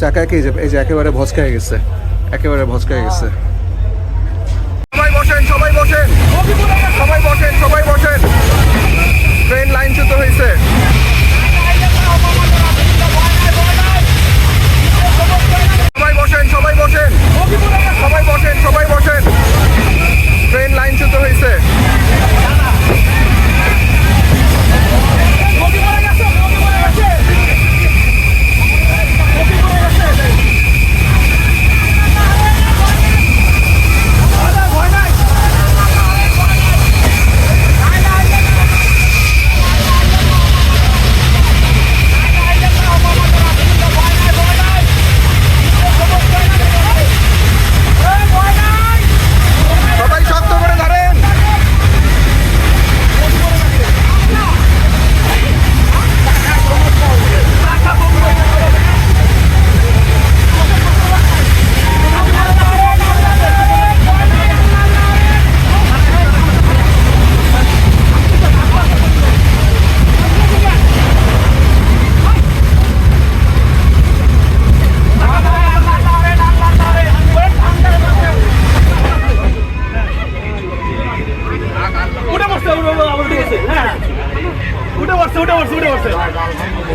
চাকা কি যাবে এই যে একেবারে ভচকায় গেছে। একেবারে ভচকায় গেছে। সবাই বসেন সবাই বসেন। সবাই বসেন সবাই বসেন ট্রেন লাইনচ্যুত হয়েছে সবাই বসেন সবাই বসেন সবাই বসেন সবাই বসেন ট্রেন লাইনচ্যুত হয়েছে সবাই শক্ত করে ধরেন উঠে পড়ছে উঠে পড়ছে, আবার উঠে পড়ছে হ্যাঁ উঠে পড়ছে পড়ছে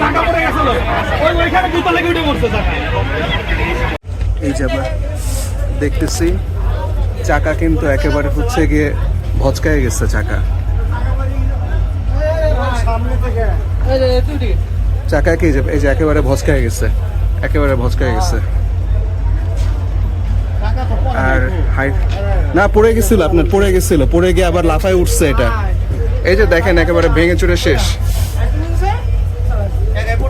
চাকা পড়ে গেছিল ওই ওইখানে জুতা লেগে উঠে চাকা এই যে দেখতেছি, চাকা কিন্তু একেবারে হচ্ছে গিয়ে ভচকায় গেছে চাকা। চাকা কি যে এই যে একেবারে ভচকায় গেছে। একেবারে ভচকায় গেছে। আর হাই না, পড়ে গেছিল আপনার, পড়ে গেছিল। পড়ে গিয়ে আবার লাফায় উঠছে এটা। এই যে দেখেন, একেবারে ভেঙে চুরে শেষ।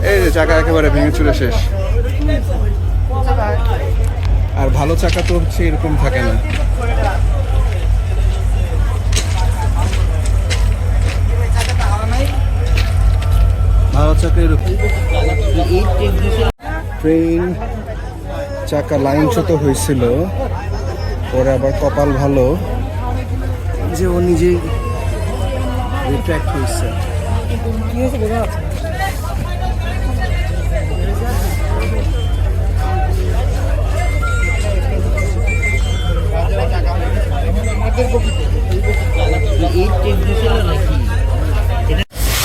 এই যে চাকা একেবারে ভেঙে চুরে শেষ। আর ভালো চাকা তো হচ্ছে এরকম থাকে না। ভালো চাকা এরকম। ট্রেন চাকা লাইনচ্যুত হয়েছিল পরে আবার কপাল ভালো। যে ও নিজেই রিট্র্যাক্ট হয়েছে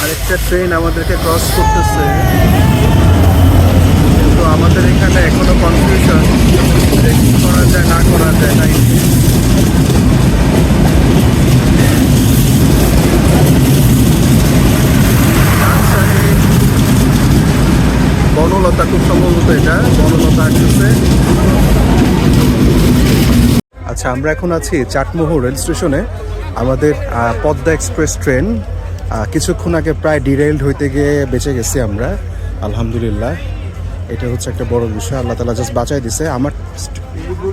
আরেকটা ট্রেন আমাদেরকে ক্রস করতেছে। কিন্তু আমাদের এখানে এখনও কনফিউশন করা যায়, না করা যায় রাজশাহী বনলতা, খুব সম্ভবত এটা, বনলতা আসতেছে। আচ্ছা আমরা এখন আছি চাটমোহর রেল স্টেশনে। আমাদের পদ্মা এক্সপ্রেস ট্রেন কিছুক্ষণ আগে প্রায় ডিরেইলড হইতে গিয়ে বেঁচে গেছি আমরা, আলহামদুলিল্লাহ। এটা হচ্ছে একটা বড় বিষয়, আল্লাহ তালা জাস্ট বাঁচাই দিছে। আমার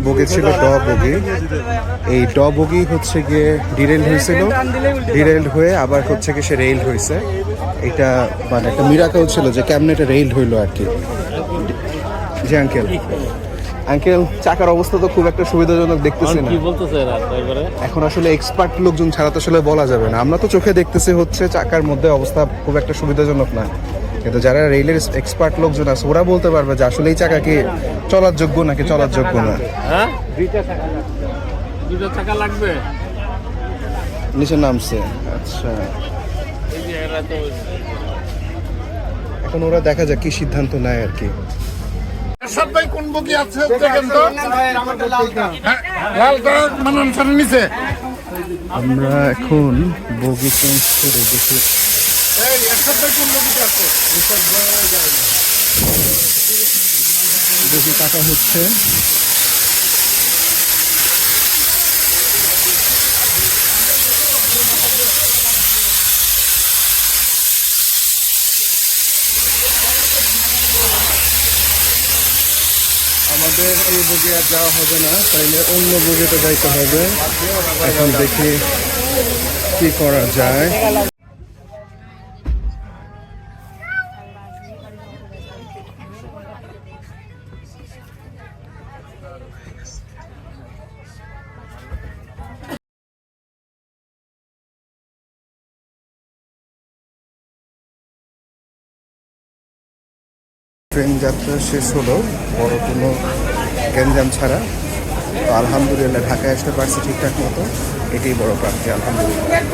বগি ছিল ড বগি। এই ড বগি হচ্ছে গিয়ে ডিরেইলড হয়েছিল। ডিরেইলড হয়ে আবার হচ্ছে গিয়ে সে রেইলড হয়েছে। এটা মানে একটা মিরাকেল ছিল যে কেমনে এটা রেইলড হইল আর কি। জি আঙ্কেল আঙ্কেল চাকার অবস্থা তো খুব একটা সুবিধাজনক দেখতেছি না। কি বলতেছে এখন আসলে এক্সপার্ট লোকজন ছাড়া তো আসলে বলা যাবে না। আমরা তো চোখে দেখতেছি হচ্ছে চাকার মধ্যে অবস্থা খুব একটা সুবিধাজনক না। কিন্তু যারা রেলের এক্সপার্ট লোকজন আছে ওরা বলতে পারবে যে আসলে এই চাকা কি চলার যোগ্য নাকি চলার যোগ্য না। হ্যাঁ? দুইটা চাকা লাগবে? নিচে নামছে। আচ্ছা। এখন ওরা দেখা যাক কি সিদ্ধান্ত নেয় আর কি। এরশাদ কোন বগি আছে? দেখেন তো। হ্যাঁ, লালটা মানান সারের নিচে আমরা এখন বগি চেঞ্জ করে দেখি। এই এরশাদ কোন বগিতে আছে? বগি কাটা হচ্ছে। আমাদের এই বগি আর যাওয়া হবে না, তাইলে অন্য বগিতে যাইতে হবে। এখন দেখি কি করা যায়। ট্রেন যাত্রা শেষ হলো, বড় কোনো গ্যাঞ্জাম ছাড়া। তো আলহামদুলিল্লাহ, ঢাকায় আসতে পারছি ঠিকঠাক মতো। এটাই বড় প্রাপ্তি, আলহামদুলিল্লাহ।